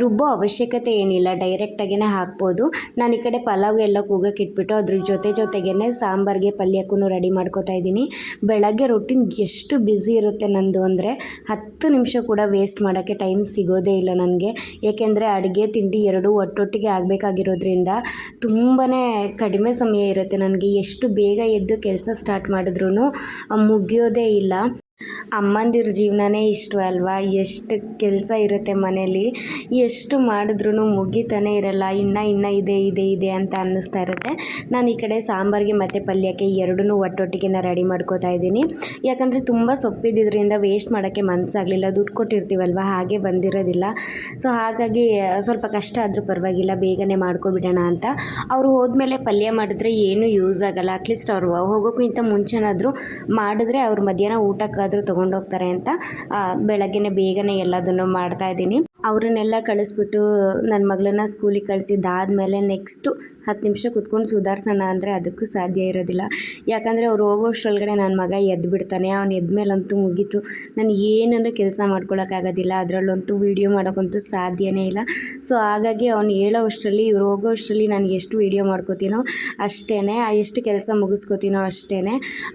ರುಬ್ಬೋ ಅವಶ್ಯಕತೆ ಏನಿಲ್ಲ. ಡೈರೆಕ್ಟಾಗೇ ಹಾಕ್ಬೋದು. ನಾನು ಈ ಕಡೆ ಪಲಾವ್ಗೆಲ್ಲ ಕೂಗಕ್ಕೆ ಇಟ್ಬಿಟ್ಟು ಅದ್ರ ಜೊತೆ ಜೊತೆಗೇ ಸಾಂಬಾರಿಗೆ ಪಲ್ಯಕ್ಕೂ ರೆಡಿ ಮಾಡ್ಕೋತಾ ಇದ್ದೀನಿ. ಬೆಳಗ್ಗೆ ರೊಟ್ಟಿನ ಎಷ್ಟು ಬ್ಯುಸಿ ಇರುತ್ತೆ ನಂದು ಅಂದರೆ, ಹತ್ತು ನಿಮಿಷ ಕೂಡ ವೇಸ್ಟ್ ಮಾಡೋಕ್ಕೆ ಟೈಮ್ ಸಿಗೋದೇ ಇಲ್ಲ ನನಗೆ. ಏಕೆಂದರೆ ಅಡುಗೆ, ತಿಂಡಿ ಎರಡೂ ಒಟ್ಟೊಟ್ಟಿಗೆ ಆಗಬೇಕಾಗಿರೋದ್ರಿಂದ ತುಂಬಾ ಕಡಿಮೆ ಸಮಯ ಇರುತ್ತೆ ನನಗೆ. ಎಷ್ಟು ಬೇಗ ಎದ್ದು ಕೆಲಸ ಸ್ಟಾರ್ಟ್ ಮಾಡಿದ್ರೂ ಮುಗಿಯೋದೇ ಇಲ್ಲ. ಅಮ್ಮಂದಿರ ಜೀವನನೇ ಇಷ್ಟು ಅಲ್ವಾ? ಎಷ್ಟು ಕೆಲಸ ಇರುತ್ತೆ ಮನೇಲಿ? ಎಷ್ಟು ಮಾಡಿದ್ರೂ ಮುಗಿತಾನೇ ಇರಲ್ಲ. ಇನ್ನೂ ಇನ್ನೂ, ಇದೆ ಇದೆ ಇದೆ ಅಂತ ಅನ್ನಿಸ್ತಾ ಇರುತ್ತೆ. ನಾನು ಈ ಕಡೆ ಸಾಂಬಾರಿಗೆ ಮತ್ತು ಪಲ್ಯಕ್ಕೆ ಎರಡೂ ಒಟ್ಟೊಟ್ಟಿಗೆ ರೆಡಿ ಮಾಡ್ಕೋತಾ ಇದ್ದೀನಿ. ಯಾಕಂದರೆ ತುಂಬ ಸೊಪ್ಪಿದ್ದಿದ್ರಿಂದ ವೇಸ್ಟ್ ಮಾಡೋಕ್ಕೆ ಮನಸ್ಸಾಗಲಿಲ್ಲ ದುಡ್ಡು ಕೊಟ್ಟಿರ್ತೀವಲ್ವ? ಹಾಗೆ ಬಂದಿರೋದಿಲ್ಲ. ಸೊ ಹಾಗಾಗಿ, ಸ್ವಲ್ಪ ಕಷ್ಟ ಆದರೂ ಪರವಾಗಿಲ್ಲ. ಬೇಗನೆ ಮಾಡ್ಕೊಬಿಡೋಣ ಅಂತ. ಅವರು ಹೋದ್ಮೇಲೆ ಪಲ್ಯ ಮಾಡಿದ್ರೆ ಏನೂ ಯೂಸ್ ಆಗಲ್ಲ. ಅಟ್ಲೀಸ್ಟ್ ಅವರು ಹೋಗೋಕ್ಕಿಂತ ಮುಂಚೆನಾದರೂ ಮಾಡಿದ್ರೆ ಅವ್ರು ಮಧ್ಯಾಹ್ನ ಊಟಕ್ಕಾದರೂ ತೊಗೊಂಡೋಗ್ತಾರೆ ಅಂತ ಬೆಳಗ್ಗೆನೇ ಬೇಗನೆ ಎಲ್ಲದನ್ನು ಮಾಡ್ತಾಯಿದ್ದೀನಿ ಅವ್ರನ್ನೆಲ್ಲ ಕಳಿಸ್ಬಿಟ್ಟು ನನ್ನ ಮಗಳನ್ನ ಸ್ಕೂಲಿಗೆ ಕಳಿಸಿದ್ದಾದ್ಮೇಲೆ ನೆಕ್ಸ್ಟು ಹತ್ತು ನಿಮಿಷ ಕುತ್ಕೊಂಡು ಸುಧಾರಿಸೋಣ ಅಂದರೆ ಅದಕ್ಕೂ ಸಾಧ್ಯ ಇರೋದಿಲ್ಲ. ಯಾಕಂದರೆ ಅವ್ರು ಹೋಗೋಷ್ಟ್ರೊಳಗಡೆ ನನ್ನ ಮಗ ಎದ್ದು ಬಿಡ್ತಾನೆ ಅವ್ನು ಎದ್ಮೇಲಂತೂ ಮುಗೀತು. ನಾನು ಏನಂದ್ರೆ ಕೆಲಸ ಮಾಡ್ಕೊಳಕ್ಕಾಗೋದಿಲ್ಲ, ಅದರಲ್ಲಂತೂ ವೀಡಿಯೋ ಮಾಡೋಕ್ಕಂತೂ ಸಾಧ್ಯನೇ ಇಲ್ಲ. ಸೊ ಹಾಗಾಗಿ ಅವ್ನು ಹೇಳೋ ಅಷ್ಟರಲ್ಲಿ, ಇವ್ರು ಹೋಗೋ ಅಷ್ಟರಲ್ಲಿ ನಾನು ಎಷ್ಟು ವೀಡಿಯೋ ಮಾಡ್ಕೋತೀನೋ ಅಷ್ಟೇ ಎಷ್ಟು ಕೆಲಸ ಮುಗಿಸ್ಕೋತೀನೋ ಅಷ್ಟೇ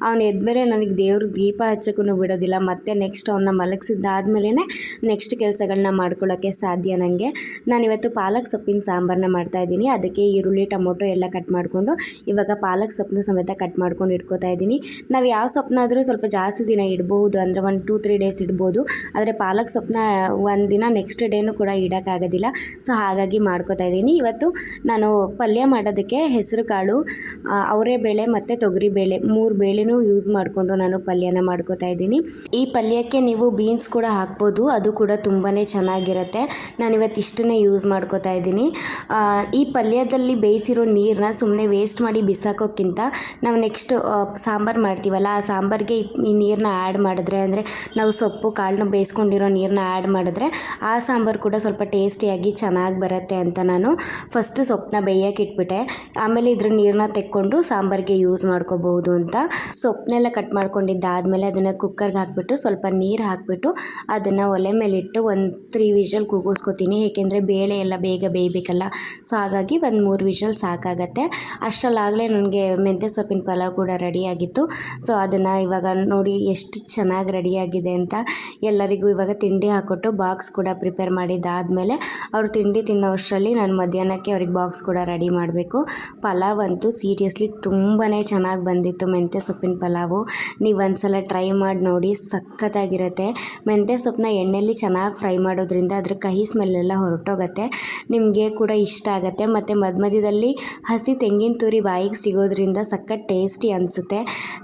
ಅವ್ನು ಎದ್ಮೇಲೆ ನನಗೆ ದೇವ್ರ ದೀಪ ಹಚ್ಚೋಕ್ಕೂ ಬಿಡೋದಿಲ್ಲ, ಮತ್ತೆ ನೆಕ್ಸ್ಟ್ ಅವನ್ನ ಮಲಗಿಸಿದ್ದಾದ್ಮೇಲೆ ನೆಕ್ಸ್ಟ್ ಕೆಲಸಗಳನ್ನ ಮಾಡ್ಕೊಳ್ಳೋಕ್ಕೆ ಮಾಡ್ಕೊಳಕ್ಕೆ ಸಾಧ್ಯ ನನಗೆ. ನಾನಿವತ್ತು ಪಾಲಕ್ ಸೊಪ್ಪಿನ ಸಾಂಬಾರನ್ನ ಮಾಡ್ತಾಯಿದ್ದೀನಿ ಅದಕ್ಕೆ ಈರುಳ್ಳಿ, ಟೊಮೊಟೊ ಎಲ್ಲ ಕಟ್ ಮಾಡಿಕೊಂಡು, ಇವಾಗ ಪಾಲಕ್ ಸೊಪ್ಪನ್ನ ಸಮೇತ ಕಟ್ ಮಾಡ್ಕೊಂಡು ಇಟ್ಕೋತಾ ಇದ್ದೀನಿ. ನಾವು ಯಾವ ಸೊಪ್ಪನ್ನಾದರೂ ಸ್ವಲ್ಪ ಜಾಸ್ತಿ ದಿನ ಇಡ್ಬೋದು ಅಂದರೆ ಒಂದು ಟೂ ತ್ರೀ ಡೇಸ್ ಇಡ್ಬೋದು. ಆದರೆ ಪಾಲಕ್ ಸೊಪ್ಪನ್ನ ಒಂದು ದಿನ ನೆಕ್ಸ್ಟ್ ಡೇನೂ ಕೂಡ ಇಡೋಕ್ಕಾಗೋದಿಲ್ಲ. ಸೊ ಹಾಗಾಗಿ ಮಾಡ್ಕೋತಾ ಇದ್ದೀನಿ. ಇವತ್ತು ನಾನು ಪಲ್ಯ ಮಾಡೋದಕ್ಕೆ ಹೆಸರು ಕಾಳು ಅವರೆಬೇಳೆ ಮತ್ತು ತೊಗರಿಬೇಳೆ ಮೂರು ಬೇಳೆನೂ ಯೂಸ್ ಮಾಡಿಕೊಂಡು ನಾನು ಪಲ್ಯನ ಮಾಡ್ಕೋತಾ ಇದ್ದೀನಿ. ಈ ಪಲ್ಯಕ್ಕೆ ನೀವು ಬೀನ್ಸ್ ಕೂಡ ಹಾಕ್ಬೋದು. ಅದು ಕೂಡ ತುಂಬಾ ಚೆನ್ನಾಗಿರುತ್ತೆ. ನಾನು ಇವತ್ತು ಇಷ್ಟನ್ನೇ ಯೂಸ್ ಮಾಡ್ಕೋತಾ ಇದ್ದೀನಿ. ಈ ಪಲ್ಯದಲ್ಲಿ ಬೇಯಿಸಿರೋ ನೀರನ್ನ ಸುಮ್ಮನೆ ವೇಸ್ಟ್ ಮಾಡಿ ಬಿಸಾಕೋಕ್ಕಿಂತ ನಾವು ನೆಕ್ಸ್ಟ್ ಸಾಂಬಾರು ಮಾಡ್ತೀವಲ್ಲ, ಆ ಸಾಂಬಾರಿಗೆ ಈ- ನೀರನ್ನ ಆ್ಯಡ್ ಮಾಡಿದ್ರೆ ಅಂದರೆ ನಾವು ಸೊಪ್ಪು ಕಾಳನ್ನ ಬೇಯಿಸ್ಕೊಂಡಿರೋ ನೀರನ್ನ ಆ್ಯಡ್ ಮಾಡಿದ್ರೆ ಆ ಸಾಂಬಾರು ಕೂಡ ಸ್ವಲ್ಪ ಟೇಸ್ಟಿಯಾಗಿ ಚೆನ್ನಾಗಿ ಬರುತ್ತೆ ಅಂತ ನಾನು ಫಸ್ಟ್ ಸೊಪ್ಪನ್ನ ಬೇಯೋಕೆ ಇಟ್ಬಿಟ್ಟೆ. ಆಮೇಲೆ ಇದ್ರ ನೀರನ್ನ ತೆಕ್ಕೊಂಡು ಸಾಂಬಾರಿಗೆ ಯೂಸ್ ಮಾಡ್ಕೋಬಹುದು ಅಂತ. ಸೊಪ್ಪನ್ನೆಲ್ಲ ಕಟ್ ಮಾಡ್ಕೊಂಡಿದ್ದಾದಮೇಲೆ ಅದನ್ನು ಕುಕ್ಕರ್ಗೆ ಹಾಕ್ಬಿಟ್ಟು ಸ್ವಲ್ಪ ನೀರು ಹಾಕ್ಬಿಟ್ಟು ಅದನ್ನು ಒಲೆ ಮೇಲಿಟ್ಟು ಒಂದು ತ್ರೀ ವಿಷಲ್ ಕೂಗಿಸ್ಕೊತೀನಿ, ಏಕೆಂದರೆ ಬೇಳೆ ಎಲ್ಲ ಬೇಗ ಬೇಯಬೇಕಲ್ಲ. ಸೊ ಹಾಗಾಗಿ ಒಂದು ಮೂರು ವಿಷಲ್ ಸಾಕಾಗತ್ತೆ. ಅಷ್ಟರಲ್ಲಾಗಲೇ ನನಗೆ ಮೆಂತ್ಯ ಸೊಪ್ಪಿನ ಪಲಾವ್ ಕೂಡ ರೆಡಿಯಾಗಿತ್ತು ಸೊ ಅದನ್ನು ಇವಾಗ ನೋಡಿ ಎಷ್ಟು ಚೆನ್ನಾಗಿ ರೆಡಿಯಾಗಿದೆ ಅಂತ ಎಲ್ಲರಿಗೂ ಇವಾಗ ತಿಂಡಿ ಹಾಕ್ಕೊಟ್ಟು ಬಾಕ್ಸ್ ಕೂಡ ಪ್ರಿಪೇರ್ ಮಾಡಿದ್ದಾದಮೇಲೆ ಅವರು ತಿಂಡಿ ತಿನ್ನೋವಷ್ಟರಲ್ಲಿ ನಾನು ಮಧ್ಯಾಹ್ನಕ್ಕೆ ಅವ್ರಿಗೆ ಬಾಕ್ಸ್ ಕೂಡ ರೆಡಿ ಮಾಡಬೇಕು. ಪಲಾವ್ ಅಂತೂ ಸೀರಿಯಸ್ಲಿ ತುಂಬಾ ಚೆನ್ನಾಗಿ ಬಂದಿತ್ತು ಮೆಂತ್ಯ ಸೊಪ್ಪಿನ ಪಲಾವು. ನೀವು ಒಂದ್ಸಲ ಟ್ರೈ ಮಾಡಿ ನೋಡಿ ಸಖತ್ತಾಗಿರುತ್ತೆ. ಮೆಂತ್ಯ ಸೊಪ್ಪನ್ನ ಎಣ್ಣೆಯಲ್ಲಿ ಚೆನ್ನಾಗಿ ಫ್ರೈ ಮಾಡೋದ್ರಿಂದ ಅದ್ರ ಕಹಿ ಸ್ಮೆಲ್ಲೆಲ್ಲ ಹೊರಟೋಗುತ್ತೆ. ನಿಮಗೆ ಕೂಡ ಇಷ್ಟ ಆಗುತ್ತೆ. ಮತ್ತು ಮಧ್ಯ ಮಧ್ಯದಲ್ಲಿ ಹಸಿ ತೆಂಗಿನ ತುರಿ ಬಾಯಿಗೆ ಸಿಗೋದ್ರಿಂದ ಸಖತ್ ಟೇಸ್ಟಿ ಅನಿಸುತ್ತೆ.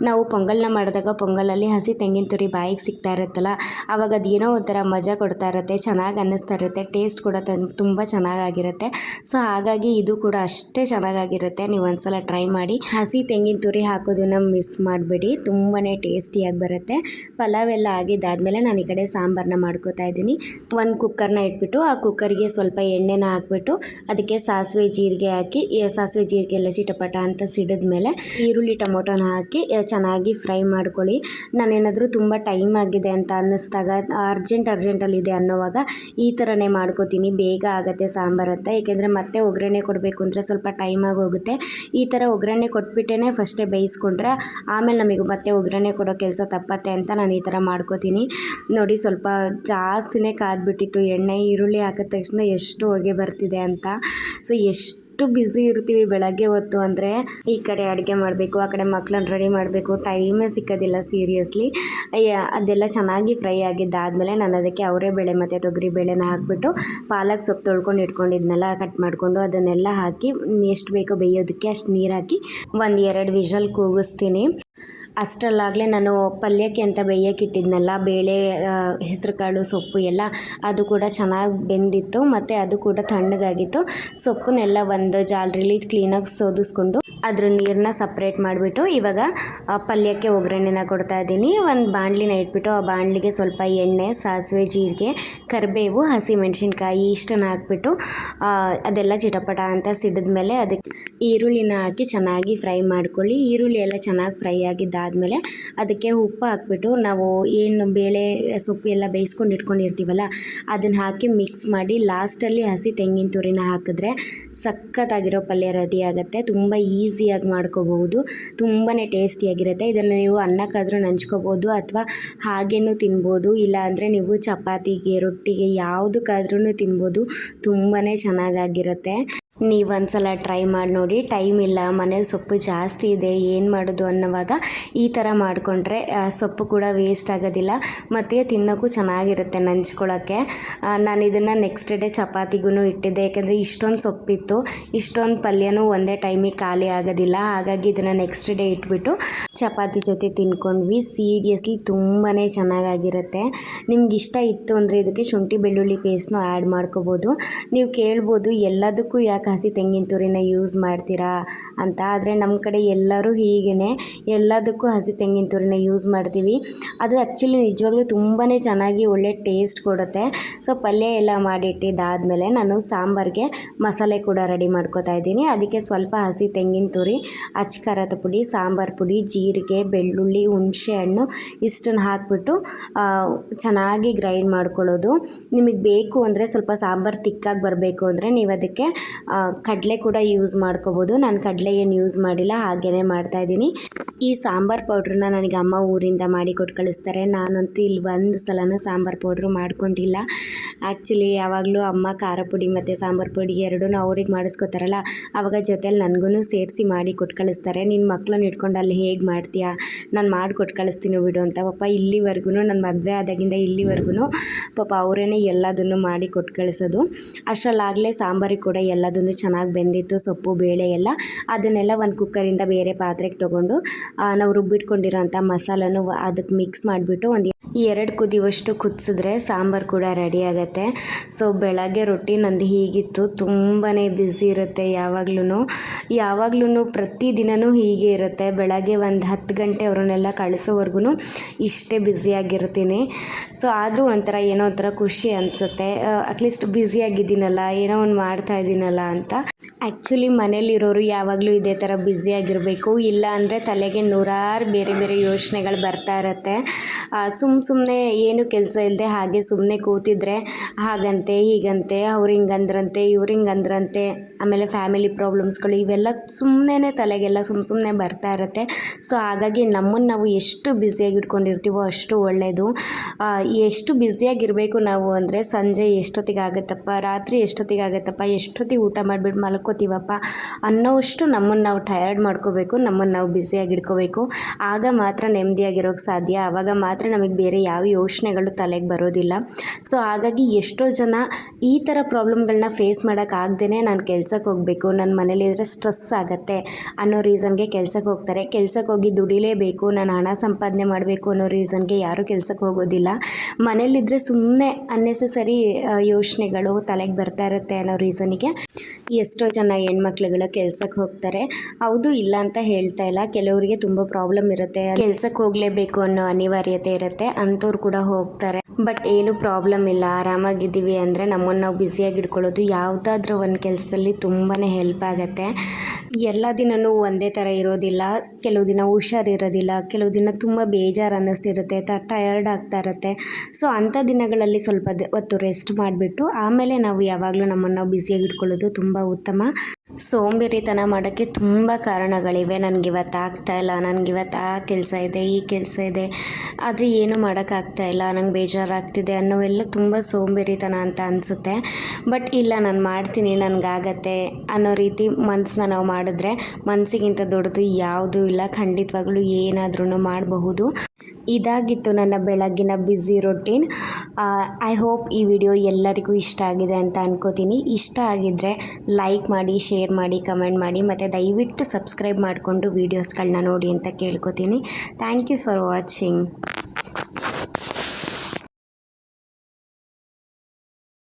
ನಾವು ಪೊಂಗಲ್ನ ಮಾಡಿದಾಗ ಪೊಂಗಲಲ್ಲಿ ಹಸಿ ತೆಂಗಿನ ತುರಿ ಬಾಯಿಗೆ ಸಿಗ್ತಾ ಇರುತ್ತಲ್ಲ ಆವಾಗ ಅದೇನೋ ಒಂಥರ ಮಜಾ ಕೊಡ್ತಾ ಇರುತ್ತೆ, ಚೆನ್ನಾಗಿ ಅನ್ನಿಸ್ತಾ ಇರುತ್ತೆ ಟೇಸ್ಟ್ ಕೂಡ ತುಂಬ ಚೆನ್ನಾಗಾಗಿರುತ್ತೆ. ಸೊ ಹಾಗಾಗಿ ಇದು ಕೂಡ ಅಷ್ಟೇ ಚೆನ್ನಾಗಾಗಿರುತ್ತೆ. ನೀವು ಒಂದ್ಸಲ ಟ್ರೈ ಮಾಡಿ. ಹಸಿ ತೆಂಗಿನ ತುರಿ ಹಾಕೋದನ್ನ ಮಿಸ್ ಮಾಡಬೇಡಿ. ತುಂಬಾ ಟೇಸ್ಟಿಯಾಗಿ ಬರುತ್ತೆ. ಪಲಾವ್ ಎಲ್ಲ ಆಗಿದ್ದಾದಮೇಲೆ ನಾನು ಈ ಕಡೆ ಸಾಂಬಾರನ್ನ ಮಾಡ್ಕೋತಾ ಇದ್ದೀನಿ. ಒಂದು ಕುಕ್ಕರ್ನ ಇಟ್ಬಿಟ್ಟು ಆ ಕುಕ್ಕರ್ಗೆ ಸ್ವಲ್ಪ ಎಣ್ಣೆನ ಹಾಕ್ಬಿಟ್ಟು ಅದಕ್ಕೆ ಸಾಸಿವೆ ಜೀರಿಗೆ ಹಾಕಿ ಸಾಸಿವೆ ಜೀರಿಗೆ ಎಲ್ಲ ಚಿಟಪಟ ಅಂತ ಸಿಡಿದ ಮೇಲೆ ಈರುಳ್ಳಿ ಟೊಮೊಟೊನ ಹಾಕಿ ಚೆನ್ನಾಗಿ ಫ್ರೈ ಮಾಡ್ಕೊಳ್ಳಿ. ನಾನೇನಾದರೂ ತುಂಬ ಟೈಮ್ ಆಗಿದೆ ಅಂತ ಅನ್ನಿಸ್ದಾಗ, ಅರ್ಜೆಂಟ್ ಅರ್ಜೆಂಟಲ್ಲಿದೆ ಅನ್ನೋವಾಗ ಈ ಥರನೇ ಮಾಡ್ಕೋತೀನಿ. ಬೇಗ ಆಗುತ್ತೆ ಸಾಂಬಾರು ಅಂತ. ಏಕೆಂದರೆ ಮತ್ತೆ ಒಗ್ಗರಣೆ ಕೊಡಬೇಕು ಅಂದರೆ ಸ್ವಲ್ಪ ಟೈಮ್ ಆಗೋಗುತ್ತೆ ಈ ಥರ ಒಗ್ಗರಣೆ ಕೊಟ್ಬಿಟ್ಟೇ ಫಸ್ಟೇ ಬೇಯಿಸ್ಕೊಂಡ್ರೆ ಆಮೇಲೆ ನಮಗೆ ಮತ್ತೆ ಒಗ್ಗರಣೆ ಕೊಡೋ ಕೆಲಸ ತಪ್ಪತ್ತೆ ಅಂತ ನಾನು ಈ ಥರ ಮಾಡ್ಕೋತೀನಿ. ನೋಡಿ ಸ್ವಲ್ಪ ಜಾಸ್ತಿನೇ ಕಾದ್ಬಿಟ್ಟಿತ್ತು ಎಣ್ಣೆ. ಈರುಳ್ಳಿ ಹಾಕಿದ ತಕ್ಷಣ ಎಷ್ಟು ಹೊಗೆ ಬರ್ತಿದೆ ಅಂತ. ಸೊ ಎಷ್ಟು ಬ್ಯುಸಿ ಇರ್ತೀವಿ ಬೆಳಗ್ಗೆ ಹೊತ್ತು ಅಂದರೆ ಈ ಕಡೆ ಅಡುಗೆ ಮಾಡಬೇಕು, ಆ ಕಡೆ ಮಕ್ಕಳನ್ನ ರೆಡಿ ಮಾಡಬೇಕು ಟೈಮೇ ಸಿಕ್ಕೋದಿಲ್ಲ ಸೀರಿಯಸ್ಲಿ ಅದೆಲ್ಲ ಚೆನ್ನಾಗಿ ಫ್ರೈ ಆಗಿದ್ದಾದಮೇಲೆ ನಾನು ಅದಕ್ಕೆ ಅವರೇ ಬೇಳೆ ಮತ್ತು ತೊಗರಿ ಬೇಳೆನ ಹಾಕ್ಬಿಟ್ಟು ಪಾಲಕ್ ಸೊಪ್ಪು ತೊಳ್ಕೊಂಡು ಇಟ್ಕೊಂಡಿದ್ನೆಲ್ಲ ಕಟ್ ಮಾಡಿಕೊಂಡು ಅದನ್ನೆಲ್ಲ ಹಾಕಿ, ಎಷ್ಟು ಬೇಕೋ ಬೇಯೋದಕ್ಕೆ ಅಷ್ಟು ನೀರು ಹಾಕಿ ಒಂದು ಎರಡು ವಿಷಲ್ ಕೂಗಿಸ್ತೀನಿ. ಅಷ್ಟರಲ್ಲಾಗಲೇ ನಾನು ಪಲ್ಯಕ್ಕೆ ಅಂತ ಬೇಯಕ್ಕೆ ಇಟ್ಟಿದ್ನಲ್ಲ, ಬೇಳೆ ಹೆಸರುಕಾಳು, ಸೊಪ್ಪು ಎಲ್ಲ ಅದು ಕೂಡ ಚೆನ್ನಾಗಿ ಬೆಂದಿತ್ತು, ಮತ್ತು ಅದು ಕೂಡ ತಣ್ಣಗಾಗಿತ್ತು. ಸೊಪ್ಪನ್ನೆಲ್ಲ ಒಂದು ಜಾಲರಿಲಿ ಕ್ಲೀನಾಗಿ ಸೋದಿಸ್ಕೊಂಡು ಅದ್ರ ನೀರನ್ನ ಸಪ್ರೇಟ್ ಮಾಡಿಬಿಟ್ಟು ಇವಾಗ ಪಲ್ಯಕ್ಕೆ ಒಗ್ಗರಣೆನ ಕೊಡ್ತಾ ಇದ್ದೀನಿ. ಒಂದು ಬಾಣಲಿನ ಇಟ್ಬಿಟ್ಟು, ಆ ಬಾಣಲಿಗೆ ಸ್ವಲ್ಪ ಎಣ್ಣೆ, ಸಾಸಿವೆ, ಜೀರಿಗೆ, ಕರಿಬೇವು, ಹಸಿಮೆಣಸಿನ್ಕಾಯಿ ಇಷ್ಟನ್ನು ಹಾಕ್ಬಿಟ್ಟು ಅದೆಲ್ಲ ಚಿಟಪಟ ಅಂತ ಸಿಡಿದ್ಮೇಲೆ ಅದಕ್ಕೆ ಈರುಳ್ಳಿನ ಹಾಕಿ ಚೆನ್ನಾಗಿ ಫ್ರೈ ಮಾಡ್ಕೊಳ್ಳಿ. ಈರುಳ್ಳಿ ಎಲ್ಲ ಚೆನ್ನಾಗಿ ಫ್ರೈ ಆಗಿದ್ದಾದಮೇಲೆ ಅದಕ್ಕೆ ಉಪ್ಪು ಹಾಕ್ಬಿಟ್ಟು ನಾವು ಏನು ಬೇಳೆ ಸೊಪ್ಪು ಎಲ್ಲ ಬೇಯಿಸ್ಕೊಂಡು ಇಟ್ಕೊಂಡಿರ್ತೀವಲ್ಲ, ಅದನ್ನು ಹಾಕಿ ಮಿಕ್ಸ್ ಮಾಡಿ ಲಾಸ್ಟಲ್ಲಿ ಹಸಿ ತೆಂಗಿನ ತುರಿನ ಹಾಕಿದ್ರೆ ಸಖತ್ತಾಗಿರೋ ಪಲ್ಯ ರೆಡಿ ಆಗುತ್ತೆ. ತುಂಬ ಈಸಿಯಾಗಿ ಮಾಡ್ಕೋಬಹುದು. ತುಂಬಾ ಟೇಸ್ಟಿಯಾಗಿರುತ್ತೆ. ಇದನ್ನು ನೀವು ಅನ್ನಕ್ಕಾದರೂ ನಂಚ್ಕೋಬೋದು ಅಥವಾ ಹಾಗೇನೂ ತಿನ್ಬೋದು. ಇಲ್ಲ ಅಂದರೆ ನೀವು ಚಪಾತಿಗೆ, ರೊಟ್ಟಿಗೆ ಯಾವುದಕ್ಕಾದ್ರೂ ತಿನ್ಬೋದು. ತುಂಬಾ ಚೆನ್ನಾಗಾಗಿರುತ್ತೆ. ನೀವು ಒಂದ್ಸಲ ಟ್ರೈ ಮಾಡಿ ನೋಡಿ. ಟೈಮ್ ಇಲ್ಲ, ಮನೇಲಿ ಸೊಪ್ಪು ಜಾಸ್ತಿ ಇದೆ, ಏನು ಮಾಡೋದು ಅನ್ನೋವಾಗ ಈ ಥರ ಮಾಡಿಕೊಂಡ್ರೆ ಸೊಪ್ಪು ಕೂಡ ವೇಸ್ಟ್ ಆಗೋದಿಲ್ಲ. ಮತ್ತು ತಿನ್ನೋಕ್ಕೂ ಚೆನ್ನಾಗಿರುತ್ತೆ ನಂಚ್ಕೊಳ್ಳೋಕ್ಕೆ ನಾನು ಇದನ್ನು ನೆಕ್ಸ್ಟ್ ಡೇ ಚಪಾತಿಗೂ ಇಟ್ಟಿದ್ದೆ. ಯಾಕೆಂದರೆ ಇಷ್ಟೊಂದು ಸೊಪ್ಪಿತ್ತು, ಇಷ್ಟೊಂದು ಪಲ್ಯನೂ ಒಂದೇ ಟೈಮಿಗೆ ಖಾಲಿ ಆಗೋದಿಲ್ಲ. ಹಾಗಾಗಿ ಇದನ್ನು ನೆಕ್ಸ್ಟ್ ಡೇ ಇಟ್ಬಿಟ್ಟು ಚಪಾತಿ ಜೊತೆ ತಿನ್ಕೊಂಡ್ವಿ. ಸೀರಿಯಸ್ಲಿ ತುಂಬಾ ಚೆನ್ನಾಗಾಗಿರುತ್ತೆ. ನಿಮ್ಗೆ ಇಷ್ಟ ಇತ್ತು ಅಂದರೆ ಇದಕ್ಕೆ ಶುಂಠಿ ಬೆಳ್ಳುಳ್ಳಿ ಪೇಸ್ಟ್ನೂ ಆ್ಯಡ್ ಮಾಡ್ಕೋಬೋದು. ನೀವು ಕೇಳ್ಬೋದು ಎಲ್ಲದಕ್ಕೂ ಯಾಕೆ ಹಸಿ ತೆಂಗಿನ ತುರಿನ ಯೂಸ್ ಮಾಡ್ತೀರಾ ಅಂತ. ಆದರೆ ನಮ್ಮ ಕಡೆ ಎಲ್ಲರೂ ಹೀಗೇ ಎಲ್ಲದಕ್ಕೂ ಹಸಿ ತೆಂಗಿನ ತುರಿನ ಯೂಸ್ ಮಾಡ್ತೀವಿ. ಅದು ಆ್ಯಕ್ಚುಲಿ ನಿಜವಾಗ್ಲೂ ತುಂಬಾ ಚೆನ್ನಾಗಿ ಒಳ್ಳೆ ಟೇಸ್ಟ್ ಕೊಡುತ್ತೆ. ಸೊ ಪಲ್ಯ ಎಲ್ಲ ಮಾಡಿಟ್ಟಿದ್ದಾದಮೇಲೆ ನಾನು ಸಾಂಬಾರಿಗೆ ಮಸಾಲೆ ಕೂಡ ರೆಡಿ ಮಾಡ್ಕೋತಾ ಇದ್ದೀನಿ. ಅದಕ್ಕೆ ಸ್ವಲ್ಪ ಹಸಿ ತೆಂಗಿನ ತುರಿ, ಅಚ್ಚ ಖಾರದ ಪುಡಿ, ಸಾಂಬಾರು ಪುಡಿ, ಜೀರಿಗೆ, ಬೆಳ್ಳುಳ್ಳಿ, ಹುಣಸೆ ಹಣ್ಣು ಇಷ್ಟನ್ನು ಹಾಕ್ಬಿಟ್ಟು ಚೆನ್ನಾಗಿ ಗ್ರೈಂಡ್ ಮಾಡ್ಕೊಳ್ಳೋದು. ನಿಮಗೆ ಬೇಕು ಅಂದರೆ ಸ್ವಲ್ಪ ಸಾಂಬಾರು ತಿಕ್ಕಾಗಿ ಬರಬೇಕು ಅಂದರೆ ನೀವು ಅದಕ್ಕೆ ಕಡಲೆ ಕೂಡ ಯೂಸ್ ಮಾಡ್ಕೋಬೋದು. ನಾನು ಕಡಲೆ ಏನು ಯೂಸ್ ಮಾಡಿಲ್ಲ ಹಾಗೇ ಮಾಡ್ತಾಯಿದ್ದೀನಿ ಈ ಸಾಂಬಾರು ಪೌಡ್ರನ್ನ ನನಗೆ ಅಮ್ಮ ಊರಿಂದ ಮಾಡಿ ಕೊಟ್ಟು ಕಳಿಸ್ತಾರೆ. ನಾನಂತೂ ಇಲ್ಲಿ ಒಂದು ಸಲನೂ ಸಾಂಬಾರು ಪೌಡ್ರು ಮಾಡ್ಕೊಂಡಿಲ್ಲ. ಆ್ಯಕ್ಚುಲಿ ಯಾವಾಗಲೂ ಅಮ್ಮ ಖಾರ ಪುಡಿ ಮತ್ತು ಸಾಂಬಾರು ಪುಡಿ ಎರಡೂ ಅವ್ರಿಗೆ ಮಾಡಿಸ್ಕೋತಾರಲ್ಲ ಆವಾಗ ಜೊತೇಲಿ ನನಗೂ ಸೇರಿಸಿ ಮಾಡಿ ಕೊಟ್ಟು ಕಳಿಸ್ತಾರೆ. ನಿನ್ನ ಮಕ್ಕಳನ್ನ ಇಟ್ಕೊಂಡು ಅಲ್ಲಿ ಹೇಗೆ ಮಾಡ್ತೀಯಾ? ನಾನು ಮಾಡಿ ಕೊಟ್ಟು ಕಳಿಸ್ತೀನಿ ಬಿಡು ಅಂತ. ಪಾಪ ಇಲ್ಲಿವರೆಗೂ ನನ್ನ ಮದುವೆ ಆದಾಗಿಂದ ಇಲ್ಲಿವರೆಗೂ ಪಾಪ ಅವರೇ ಎಲ್ಲದನ್ನು ಮಾಡಿ ಕೊಟ್ಟು ಕಳಿಸೋದು. ಅಷ್ಟರಲ್ಲಾಗಲೇ ಸಾಂಬಾರಿಗೆ ಕೂಡ ಎಲ್ಲದನ್ನು ಚೆನ್ನಾಗಿ ಬೆಂದಿತ್ತು, ಸೊಪ್ಪು, ಬೇಳೆ ಎಲ್ಲ. ಅದನ್ನೆಲ್ಲ ಒಂದು ಕುಕ್ಕರಿಂದ ಬೇರೆ ಪಾತ್ರೆಗೆ ತೊಗೊಂಡು ನಾವು ನಾವು ರುಬ್ಬಿಟ್ಕೊಂಡಿರೋಂಥ ಮಸಾಲನೂ ಅದಕ್ಕೆ ಮಿಕ್ಸ್ ಮಾಡಿಬಿಟ್ಟು ಒಂದು ಎರಡು ಕುದಿಯುವಷ್ಟು ಕುದಿಸಿದ್ರೆ ಸಾಂಬಾರು ಕೂಡ ರೆಡಿ ಆಗುತ್ತೆ. ಸೊ ಬೆಳಗ್ಗೆ ರೊಟ್ಟಿ ನಂದು ಹೀಗಿತ್ತು. ತುಂಬಾ ಬ್ಯುಸಿ ಇರುತ್ತೆ ಯಾವಾಗ್ಲೂ ಯಾವಾಗ್ಲೂ ಪ್ರತಿದಿನವೂ ಹೀಗೆ ಇರುತ್ತೆ. ಬೆಳಗ್ಗೆ ಒಂದು ಹತ್ತು ಗಂಟೆ ಅವ್ರನ್ನೆಲ್ಲ ಕಳಿಸೋವರೆಗೂ ಇಷ್ಟೇ ಬ್ಯುಸಿಯಾಗಿರ್ತೀನಿ ಸೊ ಆದರೂ ಒಂಥರ ಏನೋ ಒಂಥರ ಖುಷಿ ಅನಿಸುತ್ತೆ. ಅಟ್ಲೀಸ್ಟ್ ಬ್ಯುಸಿಯಾಗಿದ್ದೀನಲ್ಲ ಏನೋ ಒಂದು ಮಾಡ್ತಾ ಇದ್ದೀನಲ್ಲ ಅಂತ. ಆ್ಯಕ್ಚುಲಿ ಮನೇಲಿರೋರು ಯಾವಾಗಲೂ ಇದೇ ಥರ ಬ್ಯುಸಿಯಾಗಿರಬೇಕು ಇಲ್ಲ ಅಂದರೆ ತಲೆಗೆ ನೂರಾರು ಬೇರೆ ಬೇರೆ ಯೋಚನೆಗಳು ಬರ್ತಾ ಇರುತ್ತೆ. ಸುಮ್ಮ ಸುಮ್ಮನೆ ಏನು ಕೆಲಸ ಇಲ್ಲದೆ ಹಾಗೆ ಸುಮ್ಮನೆ ಕೂತಿದ್ರೆ ಹಾಗಂತೆ ಹೀಗಂತೆ ಅವ್ರು ಹಿಂಗಂದ್ರಂತೆ ಇವ್ರು ಹಿಂಗಂದ್ರಂತೆ ಆಮೇಲೆ ಫ್ಯಾಮಿಲಿ ಪ್ರಾಬ್ಲಮ್ಸ್ಗಳು ಇವೆಲ್ಲ ಸುಮ್ಮನೆ ತಲೆಗೆಲ್ಲ ಸುಮ್ಮ ಸುಮ್ಮನೆ ಬರ್ತಾ ಇರುತ್ತೆ. ಸೊ ಹಾಗಾಗಿ ನಮ್ಮನ್ನು ನಾವು ಎಷ್ಟು ಬ್ಯುಸಿಯಾಗಿ ಇಟ್ಕೊಂಡಿರ್ತೀವೋ ಅಷ್ಟು ಒಳ್ಳೆಯದು ಎಷ್ಟು ಬ್ಯುಸಿಯಾಗಿರಬೇಕು ನಾವು ಅಂದರೆ ಸಂಜೆ ಎಷ್ಟೊತ್ತಿಗೆ ಆಗುತ್ತಪ್ಪ ರಾತ್ರಿ ಎಷ್ಟೊತ್ತಿಗೆ ಆಗುತ್ತಪ್ಪ ಎಷ್ಟೊತ್ತಿಗೆ ಊಟ ಮಾಡಿಬಿಟ್ಟು ಮಲ್ಕೋತೀವಪ್ಪ ಅನ್ನೋವಷ್ಟು ನಮ್ಮನ್ನು ನಾವು ಟಯರ್ಡ್ ಮಾಡ್ಕೋಬೇಕು, ನಮ್ಮನ್ನು ನಾವು ಬ್ಯುಸಿಯಾಗಿ ಇಟ್ಕೋಬೇಕು. ಆಗ ಮಾತ್ರ ನೆಮ್ಮದಿಯಾಗಿರೋಕ್ಕೆ ಸಾಧ್ಯ. ಆವಾಗ ಮಾತ್ರ ನಮಗೆ ಬೇರೆ ಯಾವ ಯೋಚನೆಗಳು ತಲೆಗೆ ಬರೋದಿಲ್ಲ. ಸೊ ಹಾಗಾಗಿ ಎಷ್ಟೋ ಜನ ಈ ಥರ ಪ್ರಾಬ್ಲಮ್ಗಳನ್ನ ಫೇಸ್ ಮಾಡೋಕ್ಕಾಗ್ದೇ ನಾನು ಕೆಲ್ಸಕ್ಕೆ ಹೋಗಬೇಕು. ನನ್ನ ಮನೇಲಿದ್ರೆ ಸ್ಟ್ರೆಸ್ ಆಗುತ್ತೆ ಅನ್ನೋ ರೀಸನ್ಗೆ ಕೆಲ್ಸಕ್ಕೆ ಹೋಗ್ತಾರೆ. ಕೆಲ್ಸಕ್ಕೆ ಹೋಗಿ ದುಡಿಲೇಬೇಕು. ನಾನು ಹಣ ಸಂಪಾದನೆ ಮಾಡಬೇಕು ಅನ್ನೋ ರೀಸನ್ಗೆ ಯಾರೂ ಕೆಲ್ಸಕ್ಕೆ ಹೋಗೋದಿಲ್ಲ. ಮನೇಲಿದ್ದರೆ ಸುಮ್ಮನೆ ಅನ್ನೆಸೆಸರಿ ಯೋಚನೆಗಳು ತಲೆಗೆ ಬರ್ತಾ ಇರುತ್ತೆ ಅನ್ನೋ ರೀಸನಿಗೆ ಎಷ್ಟೋ ಜನ ಹೆಣ್ಮಕ್ಳುಗಳು ಕೆಲ್ಸಕ್ಕೆ ಹೋಗ್ತಾರೆ. ಹೌದು, ಇಲ್ಲ ಅಂತ ಹೇಳ್ತಾ ಇಲ್ಲ. ಕೆಲವರಿಗೆ ತುಂಬ ಪ್ರಾಬ್ಲಮ್ ಇರುತ್ತೆ. ಕೆಲ್ಸಕ್ಕೆ ಹೋಗಲೇಬೇಕು ಅನ್ನೋ ಅನಿವಾರ್ಯತೆ ಇರುತ್ತೆ. ಅಂಥವ್ರು ಕೂಡ ಹೋಗ್ತಾರೆ. ಬಟ್ ಏನು ಪ್ರಾಬ್ಲಮ್ ಇಲ್ಲ. ಆರಾಮಾಗಿದ್ದೀವಿ ಅಂದರೆ ನಮ್ಮನ್ನು ನಾವು ಬ್ಯುಸಿಯಾಗಿ ಇಟ್ಕೊಳ್ಳೋದು ಯಾವುದಾದ್ರೂ ಒಂದು ಕೆಲಸದಲ್ಲಿ ತುಂಬಾ ಹೆಲ್ಪ್ ಆಗುತ್ತೆ. ಎಲ್ಲ ದಿನವೂ ಒಂದೇ ಥರ ಇರೋದಿಲ್ಲ. ಕೆಲವು ದಿನ ಹುಷಾರಿರೋದಿಲ್ಲ ಕೆಲವು ದಿನ ತುಂಬ ಬೇಜಾರು ಅನ್ನಿಸ್ತಿರುತ್ತೆ. ತ ಟಯರ್ಡ್ ಆಗ್ತಾ ಇರುತ್ತೆ. ಸೊ ಅಂಥ ದಿನಗಳಲ್ಲಿ ಸ್ವಲ್ಪ ಹೊತ್ತು ರೆಸ್ಟ್ ಮಾಡಿಬಿಟ್ಟು ಆಮೇಲೆ ನಾವು ಯಾವಾಗಲೂ ನಮ್ಮನ್ನು ನಾವು ಬ್ಯುಸಿಯಾಗಿ ಇಟ್ಕೊಳ್ಳೋದು ತುಂಬ ಉತ್ತಮ. ಸೋಂಬೇರಿತನ ಮಾಡೋಕ್ಕೆ ತುಂಬ ಕಾರಣಗಳಿವೆ. ನನಗೆ ಇವತ್ತು ಆಗ್ತಾ ಇಲ್ಲ ನನಗೆ ಇವತ್ತು ಆ ಕೆಲಸ ಇದೆ, ಈ ಕೆಲಸ ಇದೆ. ಆದರೆ ಏನು ಮಾಡೋಕ್ಕಾಗ್ತಾ ಇಲ್ಲ, ನಂಗೆ ಬೇಜಾರಾಗ್ತಿದೆ ಅನ್ನೋವೆಲ್ಲ ತುಂಬ ಸೋಂಬೇರಿತನ ಅಂತ ಅನಿಸುತ್ತೆ. ಬಟ್ ಇಲ್ಲ, ನಾನು ಮಾಡ್ತೀನಿ, ನನಗಾಗತ್ತೆ ಅನ್ನೋ ರೀತಿ ಮನಸ್ಸನ್ನ ನಾವು ಮಾಡಿದ್ರೆ ಮನಸ್ಸಿಗಿಂತ ದೊಡ್ಡದು ಯಾವುದೂ ಇಲ್ಲ. ಖಂಡಿತವಾಗ್ಲೂ ಏನಾದ್ರೂ ಮಾಡಬಹುದು. ಇದಾಗಿತ್ತು ನನ್ನ ಬೆಳಗ್ಗಿನ ಬ್ಯುಸಿ ರೊಟೀನ್ ಐ ಹೋಪ್ ಈ ವಿಡಿಯೋ ಎಲ್ಲರಿಗೂ ಇಷ್ಟ ಆಗಿದೆ ಅಂತ ಅನ್ಕೋತೀನಿ. ಇಷ್ಟ ಆಗಿದ್ದರೆ ಲೈಕ್ ಮಾಡಿ ಶೇರ್ ಮಾಡಿ ಕಮೆಂಟ್ ಮಾಡಿ, ಮತ್ತು ದಯವಿಟ್ಟು ಸಬ್ಸ್ಕ್ರೈಬ್ ಮಾಡಿಕೊಂಡು ವೀಡಿಯೋಸ್ಗಳನ್ನ ನೋಡಿ ಅಂತ ಕೇಳ್ಕೊತೀನಿ. Thank you for watching